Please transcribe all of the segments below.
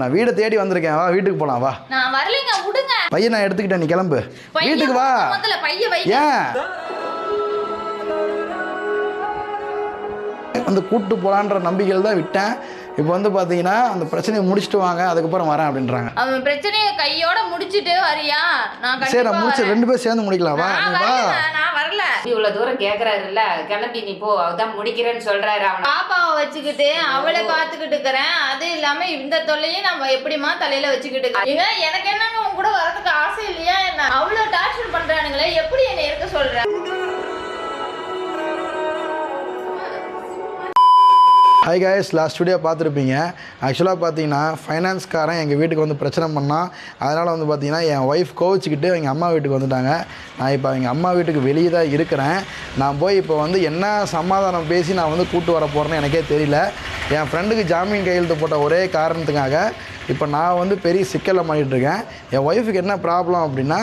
நான் வீடை தேடி வந்திருக்கேன். வா வீட்டுக்கு போலாம் வா. நான் வரலைங்க விடுங்க. பையன் நான் எடுத்துக்கிட்டேன் நீ கிளம்பு. வீட்டுக்கு வா. முதல்ல பைய வை ஏன்? வந்து கூப்பிட்டு போலான்ற நம்பிக்கையில் தான் விட்டேன். இப்போ வந்து பார்த்தீங்கன்னா அந்த பிரச்சனையை முடிச்சுட்டு வாங்க அதுக்கப்புறம் வரேன் அப்படின்றாங்க. அவன் பிரச்சனையை கையோட முடிச்சிட்டு வரியா? நான் சரி நான் முடிச்சு. ரெண்டு பேரும் சேர்ந்து முடிக்கலாம். வா வா. இவ்வளவு தூரம் கேக்குறாருல்ல? கிளம்பி நீ போ அதான் முடிக்கிறேன்னு சொல்றாரு அவன். பாப்பாவை வச்சுக்கிட்டு அவளை பாத்துக்கிட்டு இருக்கிறேன். அது இல்லாம இந்த தொல்லையும் நம்ம எப்படிமா தலையில வச்சுக்கிட்டு. ஏங்க எனக்கு என்னங்க உன் கூட வரதுக்கு ஆசை இல்லையா என்ன? அவ்வளவு டார்ச்சர் பண்றானுங்களே எப்படி என்னை இருக்க சொல்ற? ஹை காய்ஸ் லாஸ்ட் வீடியோ பார்த்துருப்பீங்க. ஆக்சுவலாக பார்த்தீங்கன்னா ஃபைனான்ஸ்காரன் எங்கள் வீட்டுக்கு வந்து பிரச்சனை பண்ணான் அதனால் வந்து பார்த்திங்கன்னா என் ஒய்ஃப் கோவிச்சுக்கிட்டு எங்கள் அம்மா வீட்டுக்கு வந்துட்டாங்க. நான் இப்போ எங்கள் அம்மா வீட்டுக்கு வெளியே தான் இருக்கிறேன். நான் போய் இப்போ வந்து என்ன சமாதானம் பேசி நான் வந்து கூட்டு வர போகிறேன்னு எனக்கே தெரியல. என் ஃப்ரெண்டுக்கு ஜாமீன் கையெழுத்து போட்ட ஒரே காரணத்துக்காக இப்போ நான் வந்து பெரிய சிக்கலில் மாட்டிட்டு இருக்கேன். என் ஒய்ஃபுக்கு என்ன ப்ராப்ளம் அப்படின்னா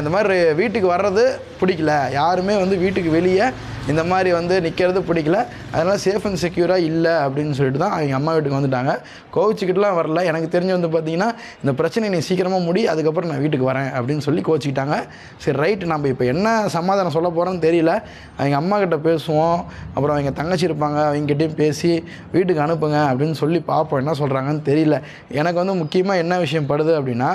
இந்த மாதிரி வீட்டுக்கு வர்றது பிடிக்கல. யாருமே வந்து வீட்டுக்கு வெளியே இந்த மாதிரி வந்து நிற்கிறது பிடிக்கல. அதனால் சேஃப் அண்ட் செக்யூராக இல்லை அப்படின்னு சொல்லிட்டு தான் அவங்க அம்மா வீட்டுக்கு வந்துட்டாங்க. கோவிச்சுக்கிட்டுலாம் வரல. எனக்கு தெரிஞ்சு வந்து பார்த்தீங்கன்னா இந்த பிரச்சனை நீ சீக்கிரமாக முடி அதுக்கப்புறம் நான் வீட்டுக்கு வரேன் அப்படின்னு சொல்லி கோச்சிக்கிட்டாங்க சரி ரைட்டு நம்ம இப்போ என்ன சமாதானம் சொல்ல போகிறோன்னு தெரியல. அவங்க அம்மா கிட்ட பேசுவோம். அப்புறம் அவங்க தங்கச்சி இருப்பாங்க அவங்ககிட்டையும் பேசி வீட்டுக்கு அனுப்புங்க அப்படின்னு சொல்லி பார்ப்போம் என்ன சொல்கிறாங்கன்னு தெரியல. எனக்கு வந்து முக்கியமாக என்ன விஷயம் படுது அப்படின்னா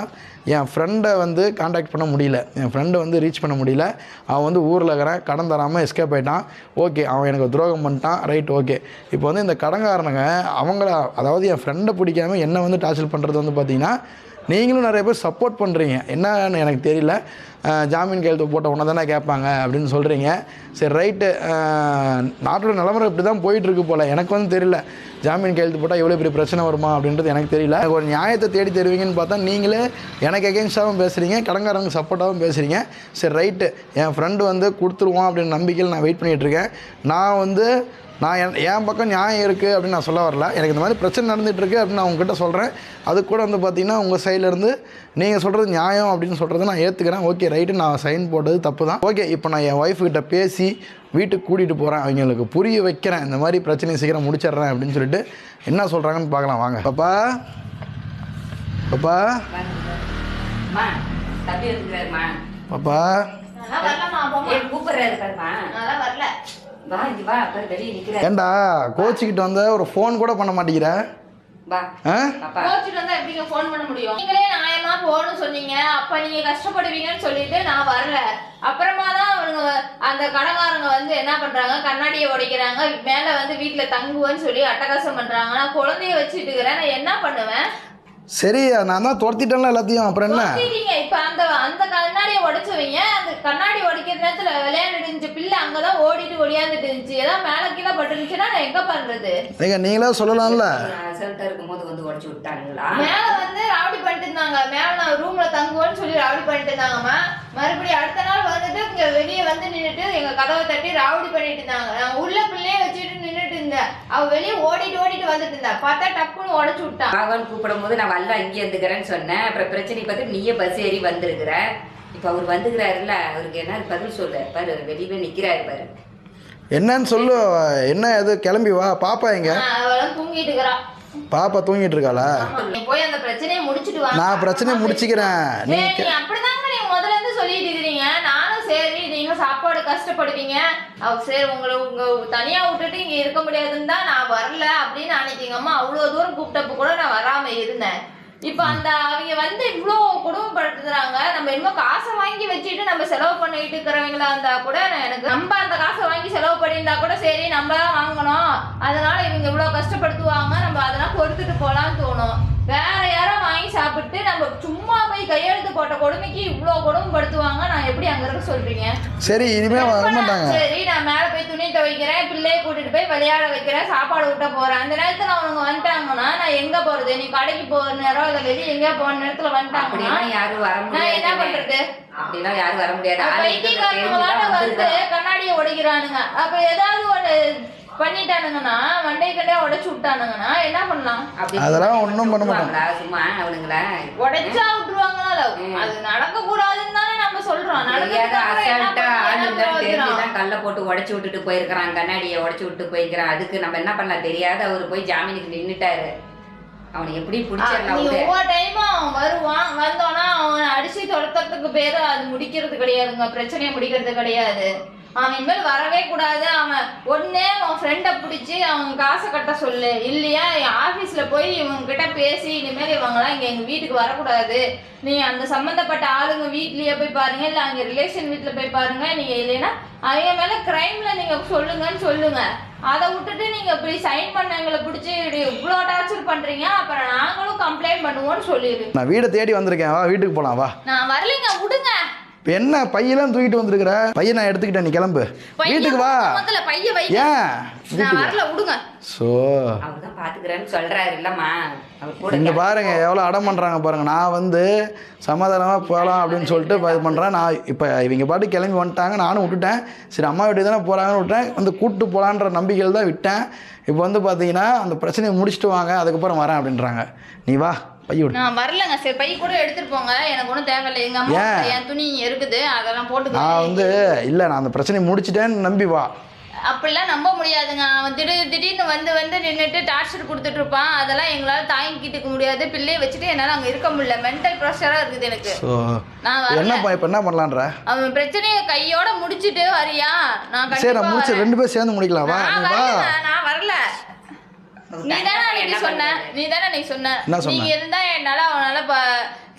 என் ஃப்ரெண்டை வந்து காண்டாக்ட் பண்ண முடியல. என் ஃப்ரெண்டை வந்து ரீச் பண்ண முடியல. அவன் வந்து ஊரில் இருக்கிறான் கடன் தராமல் எஸ்கேப் ஆகிட்டான் ஓகே அவன் எனக்கு துரோகம் பண்ணிட்டான். ரைட் ஓகே இப்போ வந்து இந்த கடன்காரனுங்க அவங்கள அதாவது என் ஃப்ரெண்டை பிடிக்காம என்ன வந்து டார்ச்சர் பண்ணுறது வந்து பார்த்திங்கன்னா நீங்களும் நிறைய பேர் சப்போர்ட் பண்ணுறீங்க என்னன்னு எனக்கு தெரியல. ஜாமீன் கையெழுத்து போட்ட உடனே தானே கேட்பாங்க அப்படின்னு சொல்கிறீங்க சரி ரைட்டு நாட்டோட நிலவரம் இப்படி தான் போயிட்டுருக்கு போல். எனக்கு வந்து தெரியல. ஜாமீன் கையெழுத்து போட்டால் எவ்வளோ பெரிய பிரச்சனை வருமா அப்படின்றது எனக்கு தெரியல. ஒரு நியாயத்தை தேடி தருவீங்கன்னு பார்த்தா நீங்களே எனக்கு எகென்ஸ்டாகவும் பேசுகிறீங்க கடங்காரங்க சப்போர்ட்டாகவும் பேசுகிறீங்க சரி ரைட்டு என் ஃப்ரெண்டு வந்து கொடுத்துருவான் அப்படின்னு நம்பிக்கையில் நான் வெயிட் பண்ணிகிட்டு இருக்கேன். நான் வந்து நான் என் என் பக்கம் நியாயம் இருக்குது அப்படின்னு நான் சொல்ல வரல. எனக்கு இந்த மாதிரி பிரச்சனை நடந்துட்டு இருக்கு அப்படின்னு நான் உங்ககிட்ட சொல்கிறேன் அது கூட வந்து பார்த்தீங்கன்னா உங்கள் சைட்லேருந்து நீங்கள் சொல்கிறது நியாயம் அப்படின்னு சொல்கிறத நான் ஏற்றுக்கிறேன் ஓகே ரைட்டு நான் சைன் போட்டது தப்பு தான் ஓகே இப்போ நான் என் ஒய்ஃப் கிட்ட பேசி வீட்டுக்கு கூட்டிகிட்டு போகிறேன் அவங்களுக்கு புரிய வைக்கிறேன். இந்த மாதிரி பிரச்சனையை சீக்கிரம் முடிச்சிடுறேன் அப்படின்னு சொல்லிட்டு என்ன சொல்கிறாங்கன்னு பார்க்கலாம். வாங்க. பாப்பா பாப்பா பாப்பா கூப்பிடுறாரு ஏண்டா கோச்சிக்கிட்டு வந்த ஒரு ஃபோன் கூட பண்ண மாட்டேங்கிற? வா. ஆ? பாப்பா. கோச்சிட்டு வந்தா எப்படிங்க ஃபோன் பண்ண முடியும்? நீங்களே நியாயமா போகணும்னு சொன்னீங்க. அப்ப நீங்க கஷ்டப்படுவீங்கன்னு சொல்லிட்டு நான் வரல. அப்புறமா தான் அவனுங்க அந்த கடங்காரங்க வந்து என்ன பண்றாங்க? கண்ணாடியை உடைக்கிறாங்க. மேல வந்து வீட்டுல தங்குவேன்னு சொல்லி அட்டகாசம் பண்றாங்க. நான் குழந்தைய வச்சுட்டு இருக்கிறேன். நான் என்ன பண்ணுவேன்? சரி நான் தான் துரத்திட்டேன்ல எல்லாத்தையும். அப்புறம் என்ன. இப்ப அந்த அந்த கண்ணாடியை உடைச்சவங்க அந்த கண்ணாடி உடைக்கிற நேரத்துல விளையாண்டுட்டு இருந்துச்சு. பிள்ளை அங்கதான் ஓடிட்டு ஒடியாந்துட்டு இருந்துச்சு. ஏதாவது மேல கீழே பட்டுருந்துச்சுன்னா நான் எங்க பண்றது? ஏங்க நீங்களே சொல்லலாம்ல? அசல்ட்டா இருக்கும்போது வந்து உடச்சு விட்டானுங்களா? மேல வந்து ராவடி பண்ணிட்டு இருந்தாங்க. மேல நான் ரூம்ல தங்குவேன்னு சொல்லி ராவடி பண்ணிட்டு இருந்தாங்கம்மா. மறுபடியும் அடுத்த நாள் வந்துட்டு இங்க வெளியே வந்து நின்னுட்டு எங்க கதவை தட்டி ராவடி பண்ணிட்டு இருந்தாங்க. நான் உள்ள பிள்ளைய வச்சுட்டு நின்னுட்டு இருந்தேன். அவ வெளியே ஓடிட்டு ஓடிட்டு வந்துட்டு இருந்தா பார்த்தா டப்புன்னு உடைச்சு விட்டான். பாவன் கூப்பிடும் போது நான் வரல இங்கே இருந்துக்கிறேன்னு சொன்னேன். அப்புறம் பிரச்சனை பார்த்து நீயே பஸ் ஏறி வந்திருக்கிற. இப்போ அவர் வந்துக்கிறாருல்ல அவருக்கு என்ன பதில் சொல்லு. பாரு வெளியவே நிக்கிறாரு பாரு. என்னன்னு சொல்லு. என்ன இது கிளம்பி வா. பாப்பா எங்க? தூங்கிட்டு இருக்கிறா. பாப்பா தூங்கிட்டு இருக்காளா? போய் அந்த பிரச்சனையை முடிச்சிட்டு வா நான் பிரச்சனையை முடிச்சுக்கிறேன். நீ கஷ்டப்படுவீங்க. சரி உங்களை உங்க தனியா விட்டுட்டு இங்க இருக்க முடியாதுன்னு தான் நான் வரல அப்படின்னு அன்னைக்கு எங்க அம்மா அவ்வளவு தூரம் கூப்பிட்டப்ப கூட நான் வராம இருந்தேன். இப்ப அந்த அவங்க வந்து இவ்வளோ குடும்பப்படுத்துறாங்க நம்ம இன்னும் காசை வாங்கி வச்சுட்டு நம்ம செலவு பண்ணிட்டு இருக்கிறவங்களா இருந்தா கூட எனக்கு நம்ம அந்த காசை வாங்கி செலவு பண்ணியிருந்தா கூட சரி நம்ம தான் வாங்கணும். அதனால இவங்க இவ்வளோ கஷ்டப்படுத்துவாங்க. நம்ம அதெல்லாம் பொறுத்துட்டு போலாம்னு தோணும். வேற யாரோ வாங்கி சாப்பிட்டு நம்ம சும்மா போய் கையெழுத்து போட்ட கொடுமைக்கு இவ்வளோ கொடுமைப்படுத்துவாங்க நான் எப்படி அங்க இருக்க சொல்றீங்க? சரி இனிமே வர மாட்டாங்க. சரி நான் மேல போய் துணி துவைக்கிறேன் பிள்ளைய கூட்டிட்டு போய் விளையாட வைக்கிறேன் சாப்பாடு ஊட்ட போறேன். அந்த நேரத்துல அவங்க வந்துட்டாங்கன்னா நான் எங்க போறது? நீ கடைக்கு போற நேரம் இல்ல வெளியே எங்கேயா போற நேரத்துல வந்துட்டாங்கன்னா அப்படிலாம் யாரும் வர நான் என்ன பண்றது? அப்படிலாம் யாரும் வர முடியாது. வந்து. கண்ணாடியை உடைக்கிறானுங்க அப்ப ஏதாவது ஒரு பண்ணிட்டானுங்கன்னா மண்டை கண்டையா உடைச்சு விட்டானுங்கன்னா என்ன பண்ணலாம்? அதெல்லாம் ஒண்ணும் பண்ண மாட்டாங்க. சும்மா அவனுங்கள? உடைச்சா விட்டுருவாங்களா அது நடக்க கூடாதுன்னு தானே நம்ம சொல்றோம். கல்ல போட்டு உடைச்சு விட்டுட்டு போயிருக்கிறான் கண்ணாடியை உடைச்சு விட்டு போயிருக்கிறான். அதுக்கு நம்ம என்ன பண்ணலாம்? தெரியாத அவர் போய் ஜாமீனுக்கு நின்னுட்டாரு. அவனை எப்படி பிடிச்சிடலாம். ஒவ்வொரு டைமும் அவன் வருவான் வந்தோன்னா அவனை அடிச்சு துரத்துறதுக்கு பேரு அது முடிக்கிறது கிடையாதுங்க. பிரச்சனையை முடிக்கிறது கிடையாது. அவன் இனிமேல் வரவே கூடாது. அவன் ஒண்ணே அவன் ஃப்ரெண்டை பிடிச்சி அவங்க காசை கட்ட சொல்லு. இல்லையா? என் ஆஃபீஸ்ல போய் இவங்க கிட்ட பேசி இனிமேல் இவங்கெல்லாம் இங்க எங்க வீட்டுக்கு வரக்கூடாது. நீ அந்த சம்மந்தப்பட்ட ஆளுங்க வீட்லயே போய் பாருங்க. இல்ல அங்க ரிலேஷன் வீட்ல போய் பாருங்க. நீங்க இல்லைன்னா அவங்க மேல கிரைம்ல நீங்க சொல்லுங்கன்னு சொல்லுங்க. அதை விட்டுட்டு நீங்க இப்படி சைன் பண்ணவங்களை பிடிச்சி இப்படி இவ்வளோ டார்ச்சர் பண்றீங்க. அப்புறம் நாங்களும் கம்ப்ளைண்ட் பண்ணுவோம்னு சொல்லிடு. நான் வீடை தேடி வந்திருக்கேன். வா வீட்டுக்கு போகலாம் வா. நான் வரலைங்க. விடுங்க. இப்போ என்ன பையெல்லாம் தூக்கிட்டு வந்திருக்கிற? பையன் நான் எடுத்துக்கிட்டேன் நீ கிளம்பு. வீட்டுக்கு வா. முதல்ல பைய வை ஏன்? நான் வீட்டுக்கு வா. வரல விடுங்க ஸோ இங்கே பாருங்க எவ்வளோ அடம் பண்ணுறாங்க பாருங்க. நான் வந்து சமாதானமாக போகலாம் அப்படின்னு சொல்லிட்டு இது பண்ணுறேன் நான் இப்போ இவங்க பாட்டு கிளம்பி வந்துட்டாங்க நானும் விட்டுட்டேன். சரி அம்மா வீட்டுக்கு தானே போகிறாங்கன்னு விட்டேன் வந்து கூப்பிட்டு போகலான்ற நம்பிக்கையில் தான் விட்டேன். இப்போ வந்து பார்த்தீங்கன்னா அந்த பிரச்சனையை முடிச்சுட்டு வாங்க அதுக்கப்புறம் வரேன் அப்படின்றாங்க. நீ வா. பைய விடு. நான் வரலங்க சரி பை கூட எடுத்துட்டு போங்க. எனக்கு ஒன்றும் தேவையில்லை. எங்க அம்மா? என் துணி இருக்குது. அதெல்லாம் போட்டுக்கோ நான் வந்து இல்லை நான் அந்த பிரச்சனையை முடிச்சிட்டேன்னு நம்பி வா. அப்படிலாம் நம்ப முடியாதுங்க. அவன் திடீர் திடீர்னு வந்து வந்து நின்றுட்டு டார்ச்சர் கொடுத்துட்டு இருப்பான். அதெல்லாம் எங்களால் தாங்கிக்கிட்டுக்க முடியாது. பிள்ளையை வச்சுட்டு என்னால் அங்கே இருக்க முடியல. மென்டல் ப்ரெஷராக இருக்குது எனக்கு. நான் என்ன இப்போ என்ன பண்ணலான்ற? அவன் பிரச்சனையை கையோட முடிச்சிட்டு வரியா? நான் சரி நான் முடிச்சு. ரெண்டு பேரும் சேர்ந்து முடிக்கலாம். வா நான் வரல. நீ தனியா தானே அன்னைக்கு என்ன சொன்ன? நீ தானே நீ சொன்ன? நீங்க இருந்தா என்னால அவனால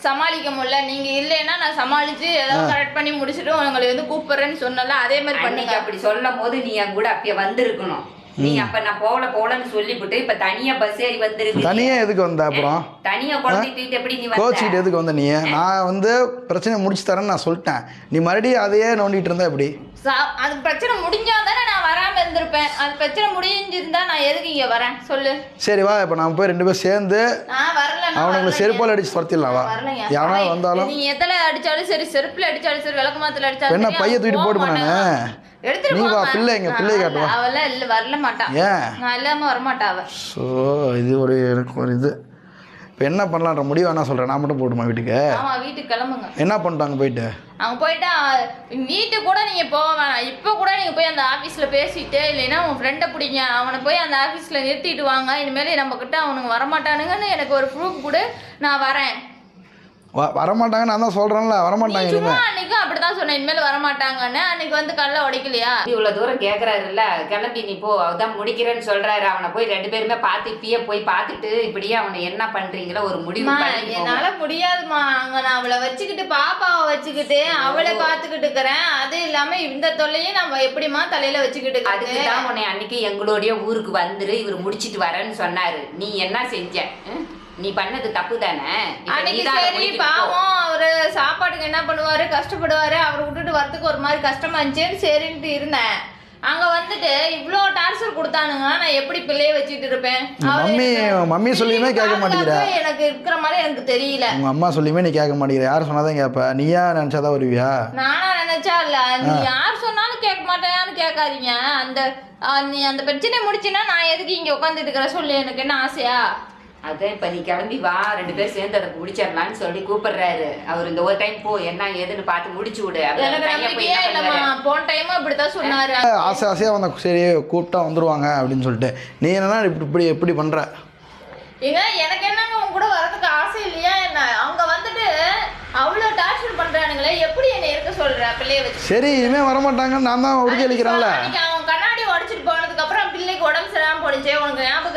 சமாளிக்க முடியல. நீங்க இல்லைன்னா நான் சமாளிச்சு ஏதாவது கரெக்ட் பண்ணி முடிச்சுட்டு உங்களை வந்து கூப்பிடுறேன்னு சொன்னல அதே மாதிரி அன்னைக்கு பண்ணுங்க அப்படி சொல்லும் போது நீ என் கூட அப்பயே வந்திருக்கணும். நீ அப்ப நான் போகல போகலன்னு சொல்லிவிட்டு இப்ப தனியா பஸ் ஏறி வந்திருக்கு தனியாக எதுக்கு வந்த அப்புறம்? தனியா குழந்தை தூக்கிட்டு எப்படி நீ வந்த? கோச்சிக்கிட்டு எதுக்கு வந்த நீ? நான் வந்து பிரச்சனையை முடிச்சு தரேன்னு நான் சொல்லிட்டேன். நீ மறுபடியும் அதையே நோண்டிட்டு இருந்தா எப்படி? அது பிரச்சனை முடிஞ்சா தானே நான் வராம இருந்திருப்பேன். அது பிரச்சனை முடிஞ்சிருந்தா நான் எதுக்கு இங்க வரேன்? சொல்லு. சரி வா இப்போ நான் போய் ரெண்டு பேரும் சேர்ந்து நான் வரல அவனுங்களை செருப்பால் அடிச்சு துரத்திடலாம் வா. எவனா வந்தாலும் நீ எத்தனை அடிச்சாலும் சரி செருப்புல அடிச்சாலும் சரி விளக்கு மாத்துல அடிச்சாலும் என்ன சரி, பைய அவன் தூக்கிட்டு போட்டு. போனானே? நீ வா. பிள்ளை எங்க, நான் பிள்ளையை காட்டு வா. அவெல்லாம் இல்ல வரல மாட்டான். ஏன்? நான் இல்லாம வரமாட்டா அவ. ஸோ இது ஒரு எனக்கு ஒரு இது. இப்போ என்ன பண்ணலான்ற முடிவு என்ன சொல்கிறேன் நான் மட்டும் போட்டுமா வீட்டுக்கு? ஆமா வீட்டுக்கு கிளம்புங்க. என்ன பண்ணிட்டாங்க போயிட்டு? அவங்க போயிட்டா வீட்டுக்கு கூட நீங்க போக வேணாம். இப்போ கூட நீங்க போய் அந்த ஆபீஸ்ல பேசிட்டு இல்லைன்னா உன் ஃப்ரெண்டை பிடிங்க. அவனை போய் அந்த ஆபீஸ்ல நிறுத்திட்டு வாங்க. இனிமேல் நம்ம கிட்ட அவனுங்க வரமாட்டானுங்கன்னு எனக்கு ஒரு ப்ரூஃப் கொடு. நான் வரேன். வரமாட்டாங்க நான் தான் சொல்கிறேன்ல வரமாட்டாங்க இனிமேல் சொன்ன இனிமேல் வரமாட்டாங்கன்னு அன்னைக்கு வந்து கல்ல உடைக்கலையா? இவ்வளவு தூரம் கேக்குறாருல்ல. கிளம்பி நீ போ. அவதான் முடிக்கிறேன்னு சொல்றாரு. அவனை போய் ரெண்டு பேருமே பார்த்து இப்பயே போய் பார்த்துட்டு இப்படியே அவனை என்ன பண்றீங்களோ ஒரு முடிவு. என்னால முடியாதும்மா. அங்க நான் அவளை வச்சுக்கிட்டு பாப்பாவை வச்சுக்கிட்டு அவளை பாத்துக்கிட்டு இருக்கிறேன். அது இல்லாம இந்த தொல்லையும் நம்ம எப்படிம்மா தலையில வச்சுக்கிட்டு அதுக்கு இருக்கிறது? தான் உன்னை அன்னைக்கு எங்களுடைய ஊருக்கு வந்துரு. இவர் முடிச்சிட்டு வரேன்னு சொன்னாரு. நீ என்ன செஞ்ச? நீ பண்ணது தப்பு தானே? அன்னைக்கு. பாவம் அவரு சாப்பாட்டுக்கு என்ன பண்ணுவாரு கஷ்டப்படுவாரு அவரை விட்டுட்டு வரதுக்கு ஒரு மாதிரி கஷ்டமா இருந்துச்சேன்னு சரின்ட்டு இருந்தேன். அங்க வந்துட்டு இவ்ளோ டார்ச்சர் கொடுத்தானுங்க நான் எப்படி பிள்ளைய வச்சுட்டு இருப்பேன்? மம்மி எனக்கு மம்மி சொல்லியுமே கேட்க மாட்டேங்கிற. எனக்கு இருக்கிற மாதிரி எனக்கு தெரியல. உங்கள் அம்மா சொல்லியுமே நீ கேட்க மாட்டேங்கிற. யார் சொன்னாதான் கேட்ப? நீயா நினச்சாதான் வருவியா? நானா நினைச்சா இல்ல. நீ யார் சொன்னாலும் கேட்க மாட்டேன்னு கேட்காதீங்க. அந்த நீ அந்த பிரச்சனை முடிச்சினா நான் எதுக்கு இங்க உட்காந்துட்டு இருக்கிற? சொல்லு எனக்கு என்ன ஆசையா? அதான் இப்ப நீ கிளம்பி வா ரெண்டு பேரும் சேர்ந்து அதை முடிச்சிடலாம்னு சொல்லி கூப்பிடுறாரு. அவர் இந்த ஒரு டைம் போ என்ன ஏதுன்னு பார்த்து முடிச்சு விடு? போன டைமும் இப்படித்தான் சொன்னாரு. ஆசை ஆசையாக வந்த சரி கூப்பிட்டா வந்துருவாங்க அப்படின்னு சொல்லிட்டு. நீ என்னன்னா இப்படி இப்படி எப்படி பண்ணுற ஏங்க எனக்கு என்னங்க உங்க கூட வரதுக்கு ஆசை இல்லையா என்ன? அவங்க வந்துட்டு அவ்வளோ டார்ச்சர் பண்றானுங்களே எப்படி என்னை இருக்க சொல்ற பிள்ளைய வச்சு? சரி இனிமேல் வரமாட்டாங்கன்னு நான் தான் உறுதி அளிக்கிறேன்ல. அவன் கண்ணாடி உடைச்சிட்டு போனதுக்கு அப்புறம் பிள்ளைக்கு உடம்பு சரியாம போடுச்சே உனக்கு ஞாபகம்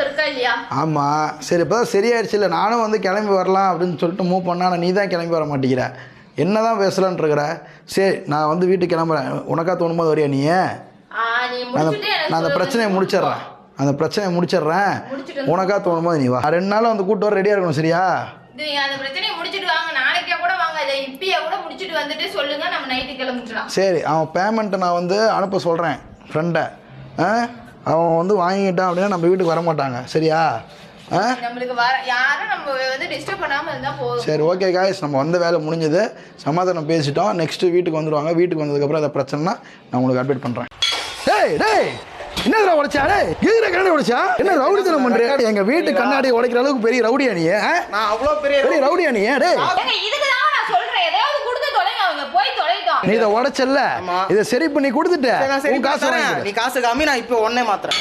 ஆமாம் சரி இப்போ தான் சரியாயிடுச்சு இல்லை நானும் வந்து கிளம்பி வரலாம் அப்படின்னு சொல்லிட்டு மூவ் பண்ணா ஆனால் நீ தான் கிளம்பி வர மாட்டேங்கிற. என்ன தான் பேசலான்ட்டு இருக்கிற சரி நான் வந்து வீட்டுக்கு கிளம்புறேன். உனக்கா தோணும் போது வரியா நீ? நான் அந்த. பிரச்சனையை முடிச்சிடுறேன். அந்த பிரச்சனையை முடிச்சிடுறேன். உனக்கா தோணும் போது நீ வா. ரெண்டு நாள் வந்து கூட்டு வர ரெடியாக இருக்கணும் சரியா? சரி அவன் பேமெண்ட்டை நான் வந்து அனுப்ப சொல்கிறேன் ஃப்ரெண்டை ஆ? அவன் வந்து வாங்கிக்கிட்டான் அப்படின்னா நம்ம வீட்டுக்கு வர மாட்டாங்க. சரியா? ஆ? நம்மளுக்கு வர யாரும் நம்ம வந்து டிஸ்டர்ப் பண்ணாம இருந்தா போதும். சரி ஓகே காய்ஸ் நம்ம வந்த வேலை முடிஞ்சது. சமாதானம் பேசிட்டோம். நெக்ஸ்ட்டு வீட்டுக்கு வந்துடுவாங்க வீட்டுக்கு வந்ததுக்கப்புறம் அதை பிரச்சனைனா நான் உங்களுக்கு அப்டேட் பண்ணுறேன் டேய் டேய் என்னதுடா உடைச்சா? டேய் எதுக்குடா கண்ணாடி உடைச்சா? என்ன ரவுடித்தனம் பண்ணுறேன் எங்கள் வீட்டு கண்ணாடி உடைக்கிற அளவுக்கு பெரிய ரவுடியா நீ? நான் அவ்வளோ பெரிய பெரிய ரவுடியா நீ டேய். ஏங்க இதுக்கு தான் நான் சொல்றேன். எதையாவது கொடுத்து தொலைங்க அவங்க. போய் தொலைட்டோம் நீ இதை உடைச்சல்ல. இதை சரி பண்ணி கொடுத்துட்ட காசு. நீ காசு காமி நான் இப்போ உடனே மாத்துறேன்